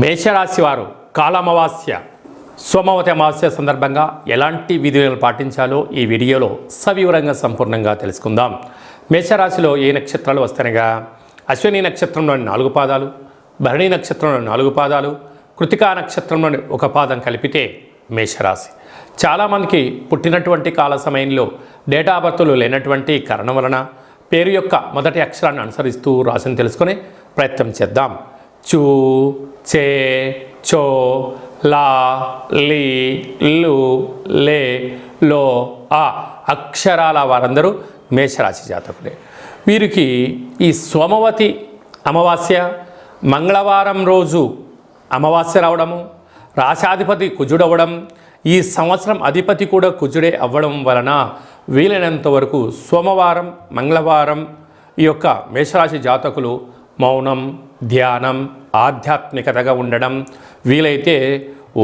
మేషరాశి వారు కాలమవాస్య సోమవతి అమావాస్య సందర్భంగా ఎలాంటి విధులను పాటించాలో ఈ వీడియోలో సవివరంగా సంపూర్ణంగా తెలుసుకుందాం. మేషరాశిలో ఏ నక్షత్రాలు వస్తాయనగా అశ్విని నక్షత్రంలోని నాలుగు పాదాలు భరణి నక్షత్రంలోని నాలుగు పాదాలు కృతికా నక్షత్రంలోని ఒక పాదం కలిపితే మేషరాశి. చాలామందికి పుట్టినటువంటి కాల సమయంలో డేటా బర్త్లు లేనటువంటి కారణం వలన పేరు యొక్క మొదటి అక్షరాన్ని అనుసరిస్తూ రాశిని తెలుసుకునే ప్రయత్నం చేద్దాం. చూ చే చో లా లీ లు లే లో ఆ అక్షరాల వారందరూ మేషరాశి జాతకులే. వీరికి ఈ సోమవతి అమావాస్య మంగళవారం రోజు అమావాస్య రావడము రాశాధిపతి కుజుడవడం ఈ సంవత్సరం అధిపతి కూడా కుజుడే అవ్వడం వలన వీలైనంత వరకు సోమవారం మంగళవారం ఈ యొక్క మేషరాశి జాతకులు మౌనం ధ్యానం ఆధ్యాత్మికతగా ఉండడం వీలైతే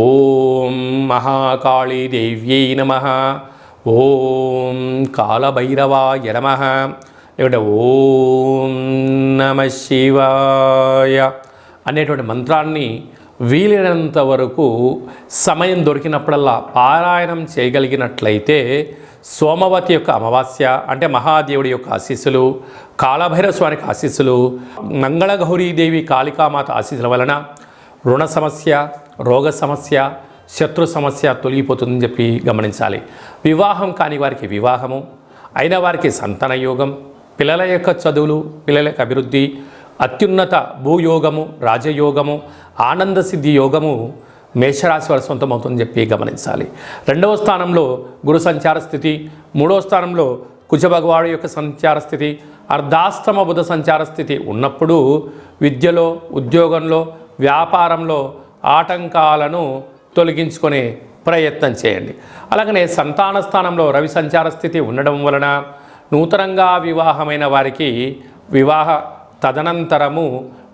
ఓం మహాకాళీ దేవ్యై నమ. ఓం కాలభైరవాయ నమ. లేకుంటే ఓం నమ శివాయ అనేటువంటి మంత్రాన్ని వీలైనంత వరకు సమయం దొరికినప్పుడల్లా పారాయణం చేయగలిగినట్లయితే సోమవతి యొక్క అమావాస్య అంటే మహాదేవుడి యొక్క ఆశీస్సులు కాలభైరవ స్వామికి ఆశీస్సులు మంగళగౌరీదేవి కాళికామాత ఆశీస్సుల వలన రుణ సమస్య రోగ సమస్య శత్రు సమస్య తొలగిపోతుందని చెప్పి గమనించాలి. వివాహం కాని వారికి వివాహము అయిన వారికి సంతాన యోగం పిల్లల యొక్క చదువులు పిల్లల యొక్క అభివృద్ధి అత్యున్నత భూయోగము రాజయోగము ఆనంద సిద్ధి యోగము మేషరాశి వారి సొంతమవుతుందని చెప్పి గమనించాలి. రెండవ స్థానంలో గురు సంచార స్థితి మూడవ స్థానంలో కుజభగవాడు యొక్క సంచార స్థితి అర్ధాష్టమ బుధ సంచార స్థితి ఉన్నప్పుడు విద్యలో ఉద్యోగంలో వ్యాపారంలో ఆటంకాలను తొలగించుకునే ప్రయత్నం చేయండి. అలాగనే సంతాన స్థానంలో రవి సంచార స్థితి ఉండడం వలన నూతనంగా వివాహమైన వారికి వివాహ తదనంతరము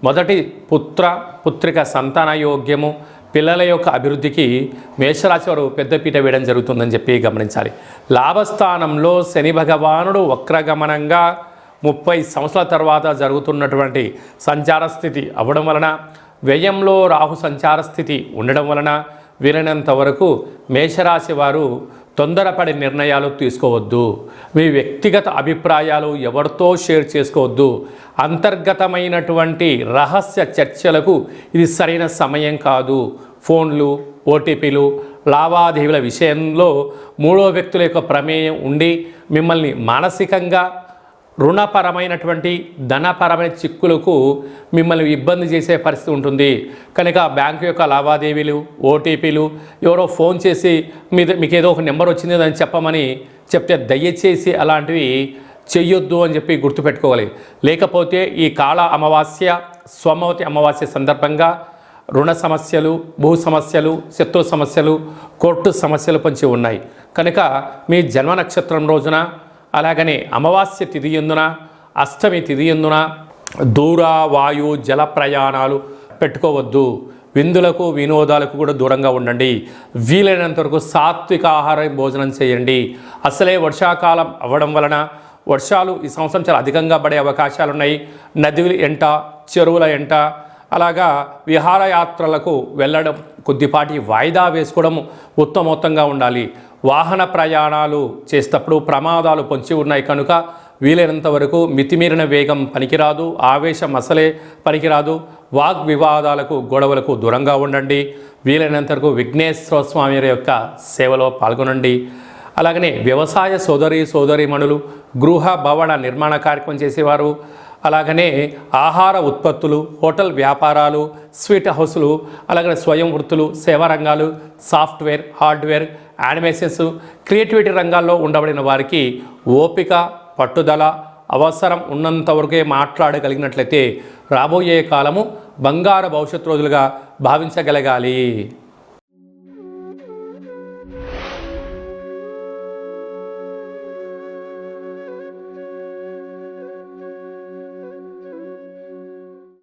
మొదటి పుత్ర పుత్రిక సంతాన యోగ్యము పిల్లల యొక్క అభివృద్ధికి మేషరాశి వారు పెద్దపీట వేయడం జరుగుతుందని చెప్పి గమనించాలి. లాభస్థానంలో శని భగవానుడు వక్రగమనంగా ముప్పై సంవత్సరాల తర్వాత జరుగుతున్నటువంటి సంచార స్థితి అవ్వడం వలన వ్యయంలో రాహు సంచార స్థితి ఉండడం వలన వీలైనంత వరకు మేషరాశి వారు తొందరపడి నిర్ణయాలు తీసుకోవద్దు. మీ వ్యక్తిగత అభిప్రాయాలు ఎవరితో షేర్ చేసుకోవద్దు. అంతర్గతమైనటువంటి రహస్య చర్చలకు ఇది సరైన సమయం కాదు. ఫోన్లు ఓటీపీలు లావాదేవీల విషయంలో మూడో వ్యక్తుల యొక్క ప్రమేయం ఉండి మిమ్మల్ని మానసికంగా రుణపరమైనటువంటి ధనపరమైన చిక్కులకు మిమ్మల్ని ఇబ్బంది చేసే పరిస్థితి ఉంటుంది. కనుక బ్యాంకు యొక్క లావాదేవీలు ఓటీపీలు ఎవరో ఫోన్ చేసి మీద మీకు ఏదో ఒక నెంబర్ వచ్చింది అని చెప్పమని చెప్తే దయచేసి అలాంటివి చెయ్యొద్దు అని చెప్పి గుర్తుపెట్టుకోవాలి. లేకపోతే ఈ కాల అమావాస్య సోమవతి అమావాస్య సందర్భంగా రుణ సమస్యలు భూ సమస్యలు శత్రు సమస్యలు కోర్టు సమస్యలు పంచి ఉన్నాయి. కనుక మీ జన్మ నక్షత్రం రోజున అలాగనే అమావాస్య తిథి ఎందున అష్టమి తిథి ఎందున దూర వాయు జల ప్రయాణాలు పెట్టుకోవద్దు. విందులకు వినోదాలకు కూడా దూరంగా ఉండండి. వీలైనంత వరకు సాత్విక ఆహారం భోజనం చేయండి. అసలే వర్షాకాలం అవ్వడం వలన వర్షాలు ఈ సంవత్సరం చాలా అధికంగా పడే అవకాశాలు ఉన్నాయి నదుల ఎంట చెరువుల ఎంట అలాగా విహారయాత్రలకు వెళ్ళడం కొద్దిపాటి వాయిదా వేసుకోవడం ఉత్తమోత్తంగా ఉండాలి. వాహన ప్రయాణాలు చేసేటప్పుడు ప్రమాదాలు పొంచి ఉన్నాయి కనుక వీలైనంత వరకు మితిమీరిన వేగం పనికిరాదు ఆవేశం అసలే పనికిరాదు. వాగ్ వివాదాలకు గొడవలకు దూరంగా ఉండండి. వీలైనంత వరకు విఘ్నేశ్వర స్వామి యొక్క సేవలో పాల్గొనండి. అలాగనే వ్యవసాయ సోదరి సోదరిమణులు గృహ భవన నిర్మాణ కార్యక్రమం చేసేవారు అలాగనే ఆహార ఉత్పత్తులు హోటల్ వ్యాపారాలు స్వీట్ హౌసులు అలాగనే స్వయం వృత్తులు సేవా రంగాలు సాఫ్ట్వేర్ హార్డ్వేర్ యానిమేషన్స్ క్రియేటివిటీ రంగాల్లో ఉండబడిన వారికి ఓపిక పట్టుదల అవసరం ఉన్నంత వరకే మాట్లాడగలిగినట్లయితే రాబోయే కాలము బంగారు భవిష్యత్ రోజులుగా భావించగలగాలి.